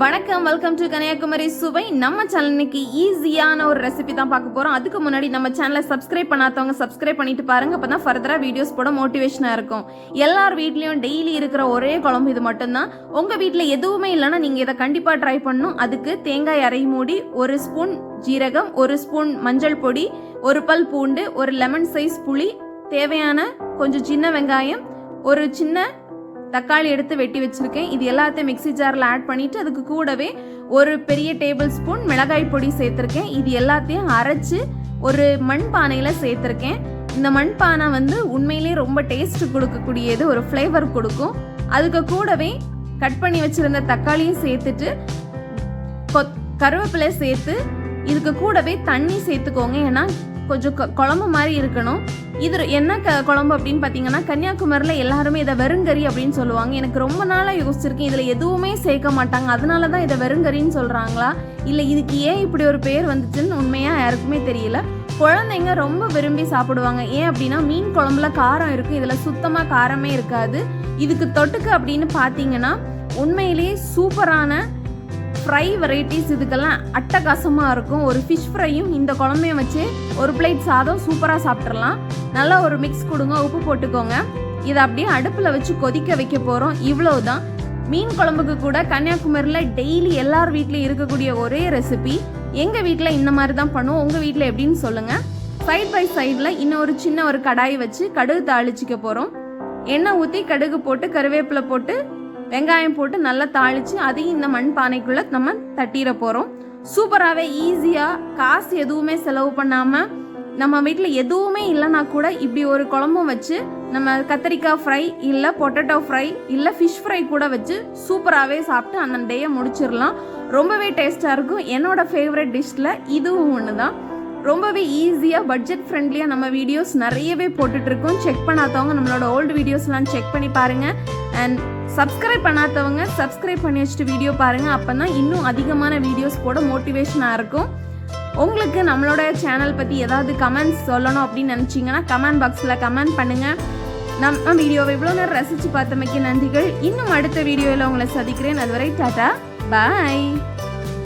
வணக்கம் welcome to Kanyakumari சுவை. நம்ம சேனல் இன்னைக்கு ஈஸியான ஒரு ரெசிபி தான் பார்க்க போறோம். அதுக்கு முன்னாடி நம்ம சேனலை சப்ஸ்கிரைப் பண்ணாதவங்க சப்ஸ்கிரைப் பண்ணிட்டு பாருங்க. அப்பதான் ஃபர்தரா வீடியோஸ் போட மோட்டிவேஷனா இருக்கும். எல்லார் வீட்லயும் டெய்லி இருக்கிற ஒரே குழம்பு இது மட்டும்தான். உங்க வீட்டில் எதுவுமே இல்லைன்னா நீங்க இதை கண்டிப்பா ட்ரை பண்ணணும். அதுக்கு தேங்காய் அரை மூடி ஒரு ஸ்பூன் ஜீரகம் ஒரு ஸ்பூன் மஞ்சள் பொடி ஒரு பல் பூண்டு ஒரு லெமன் சைஸ் புளி தேவையான கொஞ்சம் சின்ன வெங்காயம் ஒரு சின்ன தக்காளி எடுத்து வெட்டி வச்சுருக்கேன். இது எல்லாத்தையும் மிக்ஸி ஜாரில் ஆட் பண்ணிவிட்டு அதுக்கு கூடவே ஒரு பெரிய டேபிள் ஸ்பூன் மிளகாய் பொடி சேர்த்துருக்கேன். இது எல்லாத்தையும் அரைச்சி ஒரு மண் பானையில் சேர்த்துருக்கேன். இந்த மண் பானை வந்து உண்மையிலேயே ரொம்ப டேஸ்ட் கொடுக்கக்கூடியது ஒரு ஃப்ளேவர் கொடுக்கும். அதுக்கு கூடவே கட் பண்ணி வச்சுருந்த தக்காளியும் சேர்த்துட்டு கொத் கருவேப்பிலை சேர்த்து இதுக்கு கூடவே தண்ணி சேர்த்துக்கோங்க. ஏன்னா கொஞ்சம் குழம்பு மாதிரி இருக்கணும். இது என்ன க குழம்பு அப்படின்னு பார்த்தீங்கன்னா கன்னியாகுமரியில் எல்லாருமே இதை வெறுங்கறி அப்படின்னு சொல்லுவாங்க. எனக்கு ரொம்ப நாளாக யோசிச்சிருக்கேன். இதில் எதுவுமே சேர்க்க மாட்டாங்க. அதனால தான் இதை வெறுங்கறின்னு சொல்கிறாங்களா இல்லை இதுக்கு ஏன் இப்படி ஒரு பேர் வந்துச்சுன்னு உண்மையாக யாருக்குமே தெரியல. குழந்தைங்க ரொம்ப விரும்பி சாப்பிடுவாங்க. ஏன் அப்படின்னா மீன் குழம்புல காரம் இருக்கும் இதில் சுத்தமாக காரமே இருக்காது. இதுக்கு தொட்டுக்கு அப்படின்னு பார்த்தீங்கன்னா உண்மையிலேயே சூப்பரான ஃப்ரை வெரைட்டிஸ் இதுக்கெல்லாம் அட்டகாசமாக இருக்கும். ஒரு ஃபிஷ் ஃப்ரையும் இந்த குழம்பையும் வச்சு ஒரு பிளேட் சாதம் சூப்பராக சாப்பிட்றலாம் நல்லா ஒரு மிக்ஸ் கொடுங்க உப்பு போட்டுக்கோங்க. இதை அப்படியே அடுப்பில் வச்சு கொதிக்க வைக்க போகிறோம் இவ்வளவுதான். மீன் குழம்புக்கு கூட கன்னியாகுமரியில் டெய்லி எல்லார் வீட்லேயும் இருக்கக்கூடிய ஒரே ரெசிபி எங்கள் வீட்டில் இந்த மாதிரி தான் பண்ணுவோம். உங்கள் வீட்டில் எப்படின்னு சொல்லுங்கள் சைட் பை சைடில் இன்னும் ஒரு சின்ன ஒரு கடாய் வச்சு கடுகு தாளிச்சிக்க போகிறோம் எண்ணெய் ஊற்றி கடுகு போட்டு கருவேப்பிலை போட்டு வெங்காயம் போட்டு நல்லா தாளித்து அதையும் இந்த மண் பானைக்குள்ளே நம்ம தட்டிட போகிறோம் சூப்பராகவே ஈஸியாக காசு எதுவுமே செலவு பண்ணாமல் நம்ம வீட்டில் எதுவுமே இல்லைனா கூட இப்படி ஒரு குழம்பும் வச்சு நம்ம கத்திரிக்காய் ஃப்ரை இல்லை பொட்டேட்டோ ஃப்ரை இல்லை ஃபிஷ் ஃப்ரை கூட வச்சு சூப்பராகவே சாப்பிட்டு அந்த டேயை முடிச்சிடலாம். ரொம்பவே டேஸ்ட்டாக இருக்கும். என்னோட ஃபேவரட் டிஷ்ஷில் இதுவும் ஒன்று தான் ரொம்பவே ஈஸியாக பட்ஜெட் ஃப்ரெண்ட்லியாக நம்ம வீடியோஸ் நிறையவே போட்டுட்ருக்கோம் செக் பண்ணாதவங்க நம்மளோட ஓல்டு வீடியோஸ்லாம் செக் பண்ணி பாருங்கள் அண்ட் சப்ஸ்கிரைப் பண்ணாதவங்க சப்ஸ்கிரைப் பண்ணி வச்சுட்டு வீடியோ பாருங்கள் அப்போ தான் இன்னும் அதிகமான வீடியோஸ் போட மோட்டிவேஷனாக இருக்கும். உங்களுக்கு நம்மளோட சேனல் பற்றி ஏதாவது கமெண்ட்ஸ் சொல்லணும் அப்படின்னு நினச்சிங்கன்னா கமெண்ட் பாக்ஸில் கமெண்ட் பண்ணுங்கள் நம்ம வீடியோவை இவ்வளோ நேரம் ரசித்து பார்த்தமைக்கு நன்றிகள். இன்னும் அடுத்த வீடியோவில் உங்களை சந்திக்கிறேன். அதுவரை டாட்டா பாய்